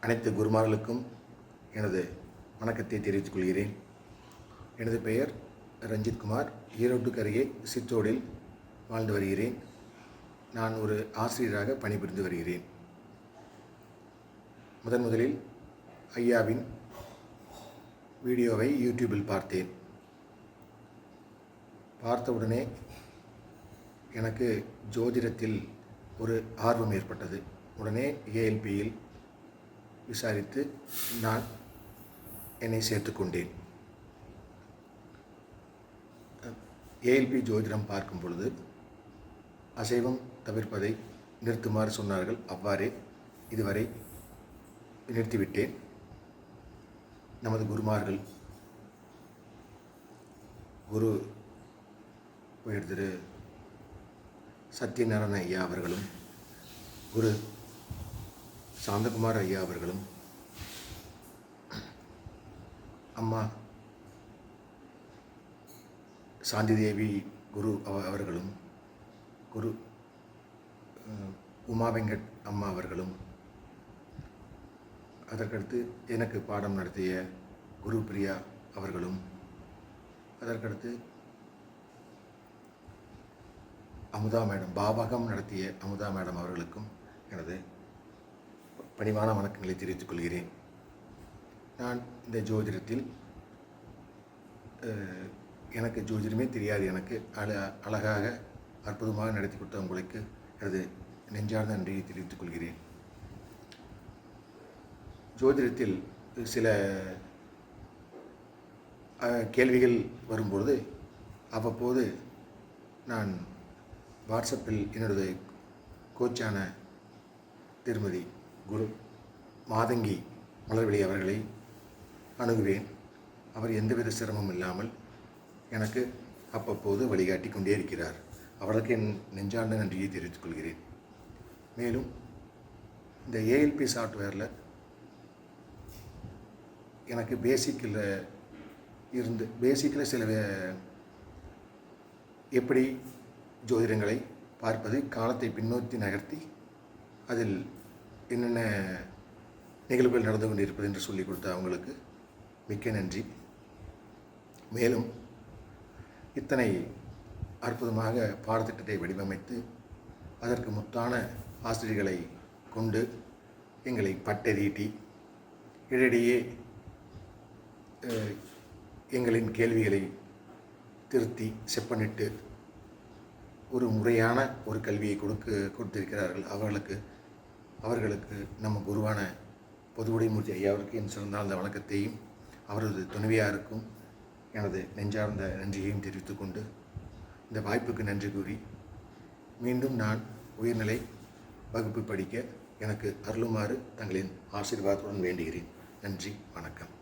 அனைத்து குருமார்களுக்கும் எனது வணக்கத்தை தெரிவித்துக் கொள்கிறேன். எனது பெயர் ரஞ்சித் குமார். ஈரோட்டுக்கு அருகே சித்தோடில் வாழ்ந்து வருகிறேன். நான் ஒரு ஆசிரியராக பணிபுரிந்து வருகிறேன். முதன் முதலில் ஐயாவின் வீடியோவை யூடியூபில் பார்த்தேன். பார்த்தவுடனே எனக்கு ஜோதிடத்தில் ஒரு ஆர்வம் ஏற்பட்டது. உடனே ஏஎல்பியில் விசாரித்து நான் என்னை சேர்த்துக்கொண்டேன். ஏஎல்பி ஜோதிடம் பார்க்கும் பொழுது அசைவம் தவிர்ப்பதை நிறுத்துமாறு சொன்னார்கள். அவ்வாறே இதுவரை நிறுத்திவிட்டேன். நமது குருமார்கள் குரு உயர் திரு சத்யநாராயண ஐயா அவர்களும் குரு சாந்தகுமார் ஐயா அவர்களும் அம்மா சாந்தி தேவி குரு அவர்களும் குரு உமா வெங்கட் அம்மா அவர்களும் அதற்கடுத்து எனக்கு பாடம் நடத்திய குரு பிரியா அவர்களும் அதற்கடுத்து அமுதா மேடம் பாபகம் நடத்திய அமுதா மேடம் அவர்களுக்கும் எனது பணிவான வணக்கங்களை தெரிவித்துக் கொள்கிறேன். நான் இந்த ஜோதிடத்தில் எனக்கு ஜோதிடமே தெரியாது. எனக்கு அழ அழகாக அற்புதமாக நடத்தி கொடுத்த உங்களுக்கு எனது நெஞ்சார்ந்த நன்றியை தெரிவித்துக் கொள்கிறேன். ஜோதிடத்தில் சில கேள்விகள் வரும்பொழுது அவ்வப்போது நான் வாட்ஸ்அப்பில் என்னுடைய கோச்சான திருமதி குரு மாதங்கி மலர்விழி அவர்களை அணுகுவேன். அவர் எந்தவித சிரமம் இல்லாமல் எனக்கு அப்பப்போது வழிகாட்டி கொண்டே இருக்கிறார். அவருக்கு என் நெஞ்சார்ந்த நன்றியை தெரிவித்துக் கொள்கிறேன். மேலும் இந்த ஏஎல்பி சாஃப்ட்வேரில் எனக்கு பேசிக்கில் இருந்து பேசிக்கில் சில எப்படி ஜோதிடங்களை பார்ப்பது காலத்தை பின்னோக்கி நகர்த்தி அதில் என்னென்ன நிகழ்வுகள் நடந்து கொண்டிருப்பது என்று சொல்லிக் கொடுத்த அவங்களுக்கு மிக்க நன்றி. மேலும் இத்தனை அற்புதமாக பாடத்திட்டத்தை வடிவமைத்து அதற்கு முத்தான ஆசிரியர்களை கொண்டு எங்களை பட்டதீட்டி இடையிடையே எங்களின் கேள்விகளை திருத்தி செப்பனிட்டு ஒரு முறையான ஒரு கல்வியை கொடுக்க கொடுத்திருக்கிறார்கள். அவர்களுக்கு அவர்களுக்கு நம்ம குருவான பொதுவுடைமூர்த்தி ஐயாவிற்கு என் சிறந்தாழ்ந்த வணக்கத்தையும் அவரது துணைவியாருக்கும் எனது நெஞ்சார்ந்த நன்றியையும் தெரிவித்துக்கொண்டு இந்த வாய்ப்புக்கு நன்றி கூறி மீண்டும் நான் உயர்நிலை வகுப்பு படிக்க எனக்கு அருளுமாறு தங்களின் ஆசீர்வாதத்துடன் வேண்டுகிறேன். நன்றி வணக்கம்.